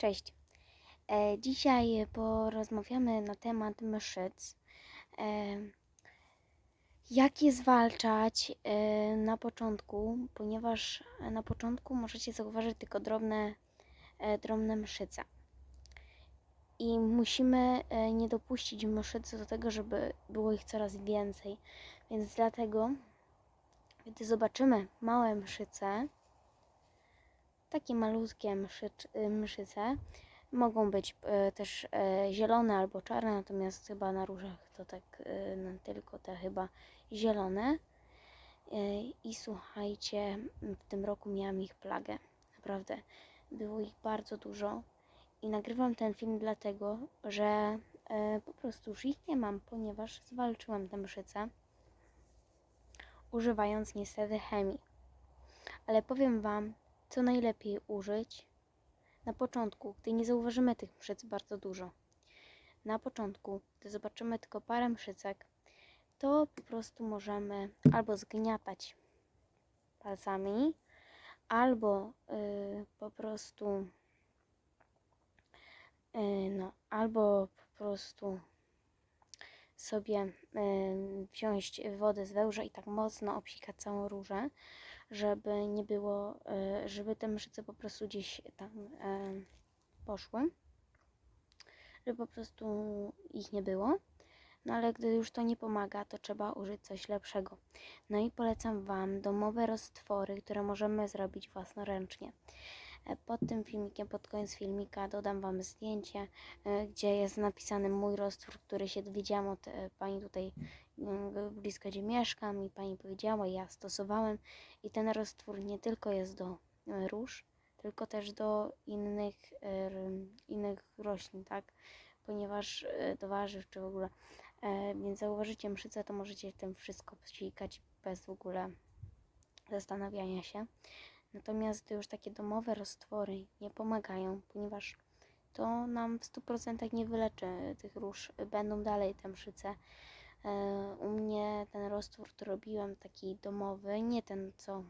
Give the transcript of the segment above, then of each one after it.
Cześć. E, dzisiaj porozmawiamy na temat mszyc. E, jak je zwalczać e, na początku, ponieważ na początku możecie zauważyć tylko drobne, drobne mszyce. I musimy nie dopuścić mszyc do tego, żeby było ich coraz więcej. Więc dlatego, gdy zobaczymy małe mszyce, takie malutkie mszycz, y, mszyce. Mogą być e, też e, zielone albo czarne, natomiast chyba na różach to tak no, tylko te chyba zielone. I słuchajcie, w tym roku miałam ich plagę. Naprawdę, było ich bardzo dużo. I nagrywam ten film dlatego, że po prostu już ich nie mam, ponieważ zwalczyłam tę mszycę, używając niestety chemii. Ale powiem Wam, co najlepiej użyć na początku, gdy nie zauważymy tych mszyc bardzo dużo. Na początku, gdy zobaczymy tylko parę mszycek, to po prostu możemy albo zgniatać palcami, albo y, po prostu y, no, albo po prostu sobie y, wziąć wodę z wełża i tak mocno obsikać całą różę, żeby nie było, y, żeby te mszyce po prostu gdzieś tam y, poszły, żeby po prostu ich nie było. No ale gdy już to nie pomaga, to trzeba użyć coś lepszego. No i polecam Wam domowe roztwory, które możemy zrobić własnoręcznie. Pod tym filmikiem, pod koniec filmika dodam Wam zdjęcie, e, gdzie jest napisany mój roztwór, który się dowiedziałam od e, Pani tutaj mm, blisko gdzie mieszkam i Pani powiedziała, ja stosowałem i ten roztwór nie tylko jest do e, róż, tylko też do innych, innych roślin, tak? Ponieważ do warzyw czy w ogóle. Więc zauważycie mszycę, to możecie w tym wszystko psikać bez w ogóle zastanawiania się. Natomiast już takie domowe roztwory nie pomagają, ponieważ to nam w 100% nie wyleczy tych róż, będą dalej te mszyce. E, U mnie ten roztwór, który robiłam, taki domowy, nie ten co,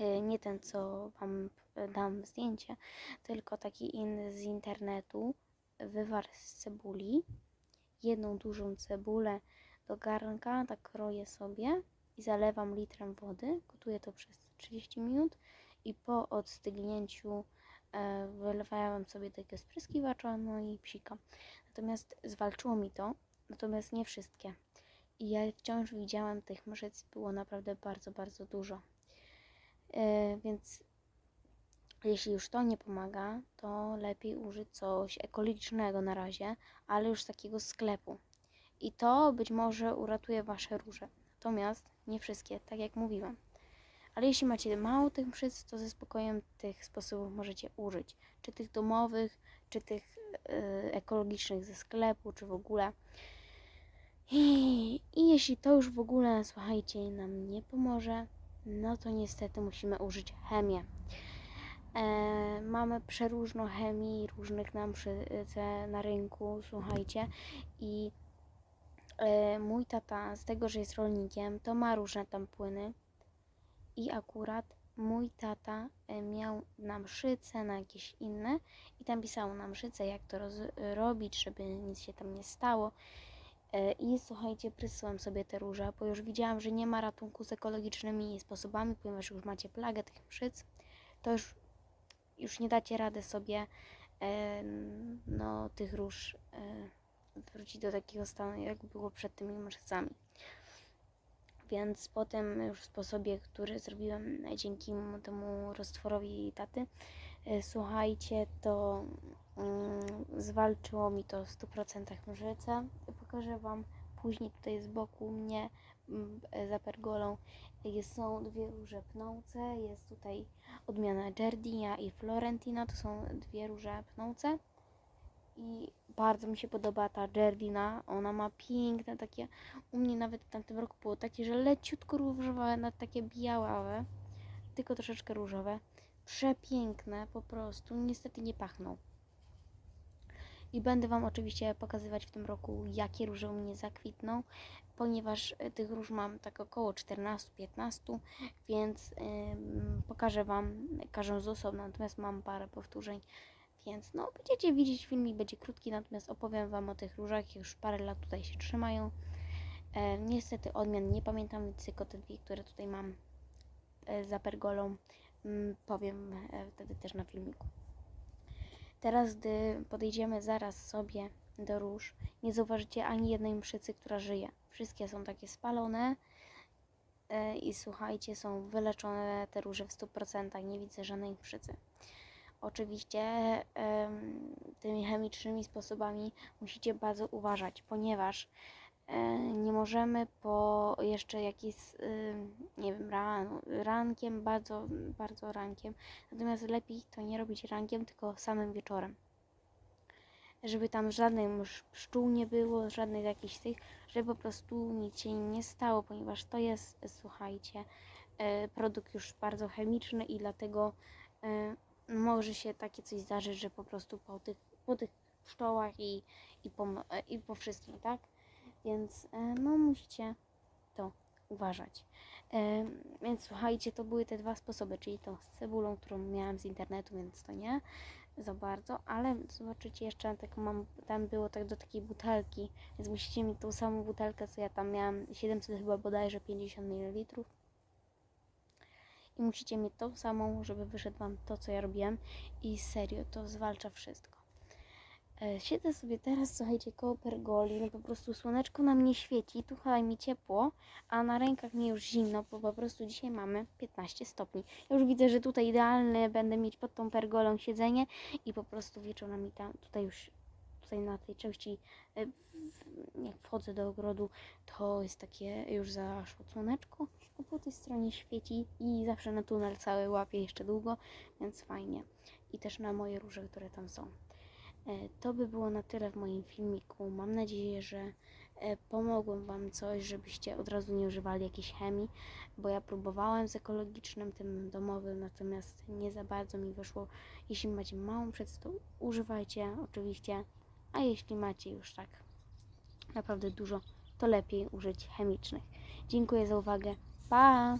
e, nie ten co Wam e, dam zdjęcie, tylko taki inny z internetu, wywar z cebuli, jedną dużą cebulę do garnka, tak kroję sobie i zalewam litrem wody, gotuję to przez 30 minut i po odstygnięciu e, wylewałem sobie tego spryskiwacza, no i psikam. Natomiast zwalczyło mi to, natomiast nie wszystkie. I ja wciąż widziałam tych mszyc, było naprawdę bardzo, bardzo dużo. E, więc jeśli już to nie pomaga, to lepiej użyć coś ekologicznego na razie, ale już z takiego sklepu. I to być może uratuje Wasze róże. Natomiast nie wszystkie, tak jak mówiłam. Ale jeśli macie mało tych mszyc, to ze spokojem tych sposobów możecie użyć. Czy tych domowych, czy tych y, ekologicznych ze sklepu, czy w ogóle. I, I jeśli to już w ogóle, słuchajcie, nam nie pomoże, no to niestety musimy użyć chemię. E, mamy przeróżną chemii różnych nam mszyce na rynku, słuchajcie. I mój tata, z tego, że jest rolnikiem, to ma różne tam płyny. I akurat mój tata e, miał na mszyce, na jakieś inne i tam pisało na mszyce, jak to robić, żeby nic się tam nie stało. E, I słuchajcie, prysłam sobie te róże, bo już widziałam, że nie ma ratunku z ekologicznymi sposobami, ponieważ już macie plagę tych mszyc, to już, już nie dacie rady sobie e, no, tych róż wrócić do takiego stanu, jak było przed tymi mszycami. Więc po tym już sposobie, który zrobiłem dzięki mu- temu roztworowi taty, e, słuchajcie, to mm, zwalczyło mi to w 100% mszyce. Pokażę Wam później tutaj z boku mnie mm, e, za pergolą jest, są dwie róże pnące, jest tutaj odmiana Giardia i Florentina, to są dwie róże pnące. I bardzo mi się podoba ta Giardina, ona ma piękne takie, u mnie nawet w tamtym roku było takie, że leciutko różowe, nawet takie białe, tylko troszeczkę różowe. Przepiękne po prostu, niestety nie pachną. I będę Wam oczywiście pokazywać w tym roku, jakie róże u mnie zakwitną, ponieważ e, tych róż mam tak około 14-15, więc ym, pokażę Wam każdą z osobna, natomiast mam parę powtórzeń, Więc no, będziecie widzieć filmik, będzie krótki, natomiast opowiem Wam o tych różach, już parę lat tutaj się trzymają. E, niestety odmian nie pamiętam, więc tylko te dwie, które tutaj mam e, za pergolą, mm, powiem e, wtedy też na filmiku. Teraz, gdy podejdziemy zaraz sobie do róż, nie zauważycie ani jednej mszycy, która żyje. Wszystkie są takie spalone e, i słuchajcie, są wyleczone te róże w 100%. Nie widzę żadnej mszycy. Oczywiście tymi chemicznymi sposobami musicie bardzo uważać, ponieważ e, nie możemy po jeszcze jakiś, nie wiem, ran, rankiem, bardzo, bardzo rankiem. Natomiast lepiej to nie robić rankiem, tylko samym wieczorem. Żeby tam msz- pszczół nie było, żadnych jakichś tych, żeby po prostu nic się nie stało, ponieważ to jest, słuchajcie, e, produkt już bardzo chemiczny i dlatego e, może się takie coś zdarzyć, że po prostu po tych, po tych pszczołach i, i, po, e, i po wszystkim, tak? Więc e, no musicie to uważać. E, Więc słuchajcie, to były te dwa sposoby, czyli to z cebulą, którą miałam z internetu, więc to nie za bardzo, ale zobaczycie jeszcze tak mam, tam było tak do takiej butelki, więc musicie mieć tą samą butelkę, co ja tam miałam, 700 chyba bodajże 50 ml. I musicie mieć tą samą, żeby wyszedł Wam to, co ja robiłem i serio, to zwalcza wszystko. E, Siedzę sobie teraz, słuchajcie, koło pergoli, no po prostu słoneczko na mnie świeci, tu chyba mi ciepło, a na rękach mi już zimno, bo po prostu dzisiaj mamy 15 stopni. Ja już widzę, że tutaj idealne będę mieć pod tą pergolą siedzenie i po prostu wieczorami tam, tutaj już, tutaj na tej części, e, jak wchodzę do ogrodu, to jest takie już zaszło słoneczko, a po tej stronie świeci i zawsze na tunel cały łapie jeszcze długo, więc fajnie. I też na moje róże, które tam są. E, To by było na tyle w moim filmiku. Mam nadzieję, że e, pomogłem Wam coś, żebyście od razu nie używali jakiejś chemii, bo ja próbowałem z ekologicznym, tym domowym, natomiast nie za bardzo mi wyszło. Jeśli macie małą przed to używajcie oczywiście, a jeśli macie już tak naprawdę dużo, to lepiej użyć chemicznych. Dziękuję za uwagę. Pa!